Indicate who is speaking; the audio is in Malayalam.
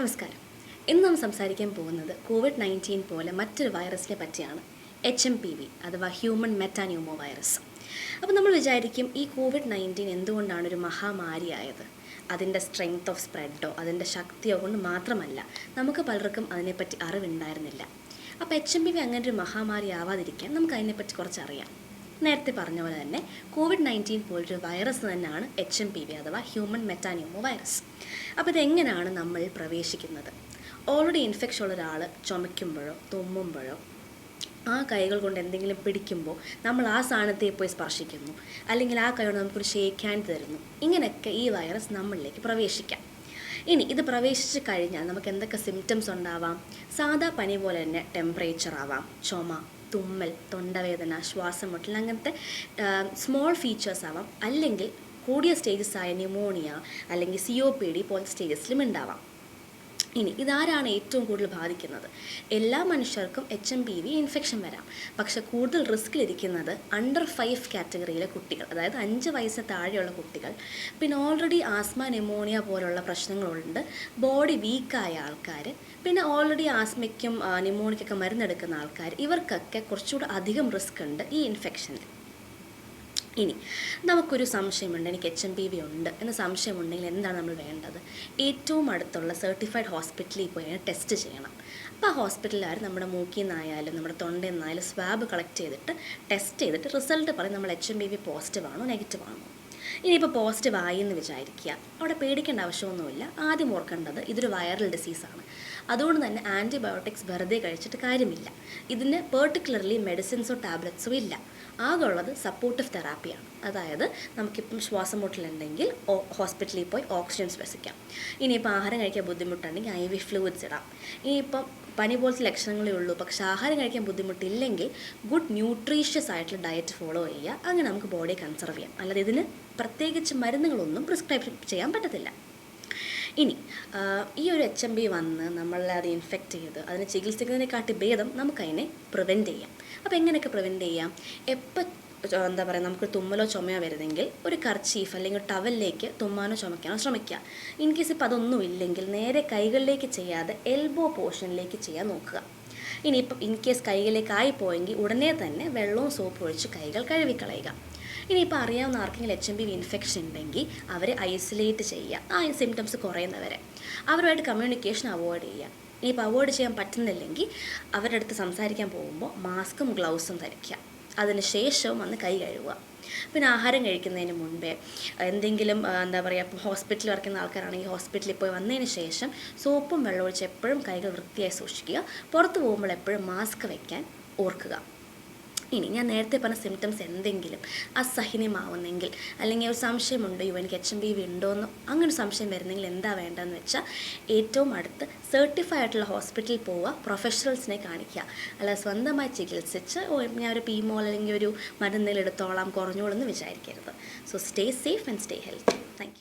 Speaker 1: നമസ്കാരം. ഇന്ന് നാം സംസാരിക്കാൻ പോകുന്നത് കോവിഡ് നയന്റീൻ പോലെ മറ്റൊരു വൈറസിനെ പറ്റിയാണ്. എച്ച് എം പി വി അഥവാ ഹ്യൂമൻ മെറ്റാന്യൂമോ വൈറസ് അപ്പോൾ നമ്മൾ വിചാരിക്കും ഈ കോവിഡ് നയന്റീൻ എന്തുകൊണ്ടാണ് ഒരു മഹാമാരിയായത്? അതിന്റെ സ്ട്രെങ്ത് ഓഫ് സ്പ്രെഡോ അതിന്റെ ശക്തിയോ കൊണ്ട് മാത്രമല്ല നമുക്ക് പലർക്കും അതിനെപ്പറ്റി അറിവുണ്ടായിരുന്നില്ല. അപ്പോൾ എച്ച് എം പി വി അങ്ങനെ ഒരു മഹാമാരി ആവാതിരിക്കാൻ നമുക്ക് അതിനെപ്പറ്റി കുറച്ചറിയാം. നേരത്തെ പറഞ്ഞ പോലെ തന്നെ കോവിഡ് നയന്റീൻ പോലൊരു വൈറസ് തന്നെയാണ് എച്ച് എം പി വി അഥവാ ഹ്യൂമൻ മെറ്റാന്യൂമോ വൈറസ് അപ്പോൾ ഇതെങ്ങനെയാണ് നമ്മൾ പ്രവേശിക്കുന്നത്? ഓൾറെഡി ഇൻഫെക്ഷൻ ഉള്ള ഒരാൾ ചുമയ്ക്കുമ്പോഴോ തുമ്മുമ്പോഴോ ആ കൈകൾ കൊണ്ട് എന്തെങ്കിലും പിടിക്കുമ്പോൾ നമ്മൾ ആ സാധനത്തെ പോയി സ്പർശിക്കുന്നു. അല്ലെങ്കിൽ ആ കൈ കൊണ്ട് നമുക്കൊരു ഷേക്ക് ഹാൻഡ് തരുന്നു. ഇങ്ങനെയൊക്കെ ഈ വൈറസ് നമ്മളിലേക്ക് പ്രവേശിക്കാം. ഇനി ഇത് പ്രവേശിച്ച് കഴിഞ്ഞാൽ നമുക്ക് എന്തൊക്കെ സിംറ്റംസ് ഉണ്ടാവാം? സാധാ പനി പോലെ തന്നെ ടെമ്പറേച്ചർ ആവാം ചുമ തുമ്മൽ തൊണ്ടവേദന ശ്വാസം മുട്ടൽ അങ്ങനത്തെ സ്മോൾ ഫീച്ചേഴ്സ് ആവാം. അല്ലെങ്കിൽ കൂടിയ സ്റ്റേജസ് ആയ ന്യൂമോണിയ അല്ലെങ്കിൽ സി ഒ പി ഡി പോലത്തെ സ്റ്റേജസിലും ഉണ്ടാവാം. ഇനി ഇതാരാണ് ഏറ്റവും കൂടുതൽ ബാധിക്കുന്നത്? എല്ലാ മനുഷ്യർക്കും H M P V infection വരാം. പക്ഷേ കൂടുതൽ റിസ്കിലിരിക്കുന്നത് അണ്ടർ ഫൈവ് കാറ്റഗറിയിലെ കുട്ടികൾ അതായത് അഞ്ച് വയസ്സ് താഴെയുള്ള കുട്ടികൾ പിന്നെ ഓൾറെഡി ആസ്മ നെമോണിയ പോലുള്ള പ്രശ്നങ്ങളുണ്ട്. ബോഡി വീക്കായ ആൾക്കാർ പിന്നെ ഓൾറെഡി ആസ്മയ്ക്കും നെമോണിക്കൊക്കെ മരുന്നെടുക്കുന്ന ആൾക്കാർ ഇവർക്കൊക്കെ കുറച്ചുകൂടെ അധികം റിസ്ക് ഉണ്ട് ഈ ഇൻഫെക്ഷനിൽ ഇനി നമുക്കൊരു സംശയമുണ്ട് എനിക്ക് എച്ച് എം പി വി ഉണ്ട് എന്ന സംശയമുണ്ടെങ്കിൽ എന്താണ് നമ്മൾ വേണ്ടത്? ഏറ്റവും അടുത്തുള്ള സർട്ടിഫൈഡ് ഹോസ്പിറ്റലിൽ പോയി ടെസ്റ്റ് ചെയ്യണം. അപ്പോൾ ആ ഹോസ്പിറ്റലുകാർ നമ്മുടെ മൂക്കിൽ നിന്നായാലും നമ്മുടെ തൊണ്ടയിൽ നിന്നായാലും സ്വാബ് കളക്ട് ചെയ്തിട്ട് ടെസ്റ്റ് ചെയ്തിട്ട് റിസൾട്ട് പറയും നമ്മൾ H M P V positive ആണോ നെഗറ്റീവ് ആണോ. ഇനിയിപ്പോൾ പോസിറ്റീവ് ആയി എന്ന് വിചാരിക്കുക. അവിടെ പേടിക്കേണ്ട ആവശ്യമൊന്നുമില്ല. ആദ്യം ഓർക്കേണ്ടത് ഇതൊരു വൈറൽ ഡിസീസാണ് അതുകൊണ്ട് തന്നെ ആന്റിബയോട്ടിക്സ് വെറുതെ കഴിച്ചിട്ട് കാര്യമില്ല. ഇതിന് പെർട്ടിക്കുലർലി മെഡിസിൻസോ ടാബ്ലറ്റ്സോ ഇല്ല. ആകെ ഉള്ളത് സപ്പോർട്ടീവ് തെറാപ്പിയാണ് അതായത് നമുക്കിപ്പം ശ്വാസം മുട്ടലുണ്ടെങ്കിൽ ഹോസ്പിറ്റലിൽ പോയി ഓക്സിജൻ ശ്വസിക്കാം. ഇനിയിപ്പോൾ ആഹാരം കഴിക്കാൻ ബുദ്ധിമുട്ടുണ്ടെങ്കിൽ ഐ വി ഫ്ലൂയിഡ്സ് ഇടാം. ഇനിയിപ്പം പനി പോലത്തെ ലക്ഷണങ്ങളേ ഉള്ളൂ. പക്ഷേ ആഹാരം കഴിക്കാൻ ബുദ്ധിമുട്ടില്ലെങ്കിൽ ഗുഡ് ന്യൂട്രീഷ്യസ് ആയിട്ടുള്ള ഡയറ്റ് ഫോളോ ചെയ്യുക. അങ്ങനെ നമുക്ക് ബോഡിയെ കൺസർവ് ചെയ്യാം. അല്ലാതെ ഇതിന് പ്രത്യേകിച്ച് മരുന്നുകളൊന്നും പ്രിസ്ക്രൈബ് ചെയ്യാൻ പറ്റത്തില്ല. ഇനി ഈ ഒരു എച്ച് എം ബി വന്ന് നമ്മളെ അത് ഇൻഫെക്റ്റ് ചെയ്ത് അതിനെ ചികിത്സിക്കുന്നതിനെക്കാട്ടി ഭേദം നമുക്കതിനെ പ്രിവെന്റ് ചെയ്യാം. അപ്പോൾ എങ്ങനെയൊക്കെ പ്രിവെന്റ് ചെയ്യാം? എപ്പോൾ എന്താ പറയുക നമുക്ക് തുമ്മലോ ചുമയോ വരുന്നെങ്കിൽ ഒരു കർച്ചീഫ് അല്ലെങ്കിൽ ടവലിലേക്ക് തുമ്മാനോ ചുമയ്ക്കാനോ ശ്രമിക്കുക. ഇൻ കേസ് ഇപ്പോൾ അതൊന്നും ഇല്ലെങ്കിൽ നേരെ കൈകളിലേക്ക് ചെയ്യാതെ എൽബോ പോർഷനിലേക്ക് ചെയ്യാൻ നോക്കുക. ഇനി ഇനിയിപ്പം ഇൻ കേസ് കൈകളിലേക്ക് ആയിപ്പോയെങ്കിൽ ഉടനെ തന്നെ വെള്ളവും സോപ്പ് ഒഴിച്ച് കൈകൾ കഴുകിക്കളയുക. ഇനിയിപ്പോൾ അറിയാവുന്ന ആർക്കെങ്കിലും എച്ച് എം ബി ഇൻഫെക്ഷൻ ഉണ്ടെങ്കിൽ അവരെ ഐസൊലേറ്റ് ചെയ്യുക. ആ സിംറ്റംസ് കുറയുന്നവരെ. അവരുമായിട്ട് കമ്മ്യൂണിക്കേഷൻ അവോയ്ഡ് ചെയ്യുക. ഇനിയിപ്പോൾ അവോയ്ഡ് ചെയ്യാൻ പറ്റുന്നില്ലെങ്കിൽ അവരുടെ അടുത്ത് സംസാരിക്കാൻ പോകുമ്പോൾ മാസ്കും ഗ്ലൗസും ധരിക്കുക. അതിന് ശേഷവും വന്ന് കൈ കഴുകുക. പിന്നെ ആഹാരം കഴിക്കുന്നതിന് മുൻപേ എന്തെങ്കിലും എന്താ പറയുക ഇപ്പോൾ ഹോസ്പിറ്റലിൽ വർക്കുന്ന ആൾക്കാരാണെങ്കിൽ ഹോസ്പിറ്റലിൽ പോയി വന്നതിന് ശേഷം സോപ്പും വെള്ളം ഒഴിച്ച് എപ്പോഴും കൈകൾ വൃത്തിയായി സൂക്ഷിക്കുക. പുറത്ത് പോകുമ്പോൾ എപ്പോഴും മാസ്ക് വയ്ക്കാൻ ഓർക്കുക. ഇനി ഞാൻ നേരത്തെ പറഞ്ഞ സിംറ്റംസ് എന്തെങ്കിലും അസഹനീയമാവുന്നെങ്കിൽ അല്ലെങ്കിൽ ഒരു സംശയമുണ്ടോ യു എനിക്ക് എച്ച് എം ബി വി ഉണ്ടോയെന്നോ അങ്ങനെ സംശയം വരുന്നെങ്കിൽ എന്താ വേണ്ടതെന്ന് വെച്ചാൽ ഏറ്റവും അടുത്ത് സർട്ടിഫൈ ആയിട്ടുള്ള ഹോസ്പിറ്റലിൽ പോവുക പ്രൊഫഷണൽസിനെ കാണിക്കുക. അല്ല സ്വന്തമായി ചികിത്സിച്ച് ഞാൻ ഒരു പീമോൾ അല്ലെങ്കിൽ ഒരു മരുന്നിൽ എടുത്തോളാം കുറഞ്ഞോളെന്ന് വിചാരിക്കരുത്. So stay safe and stay healthy thank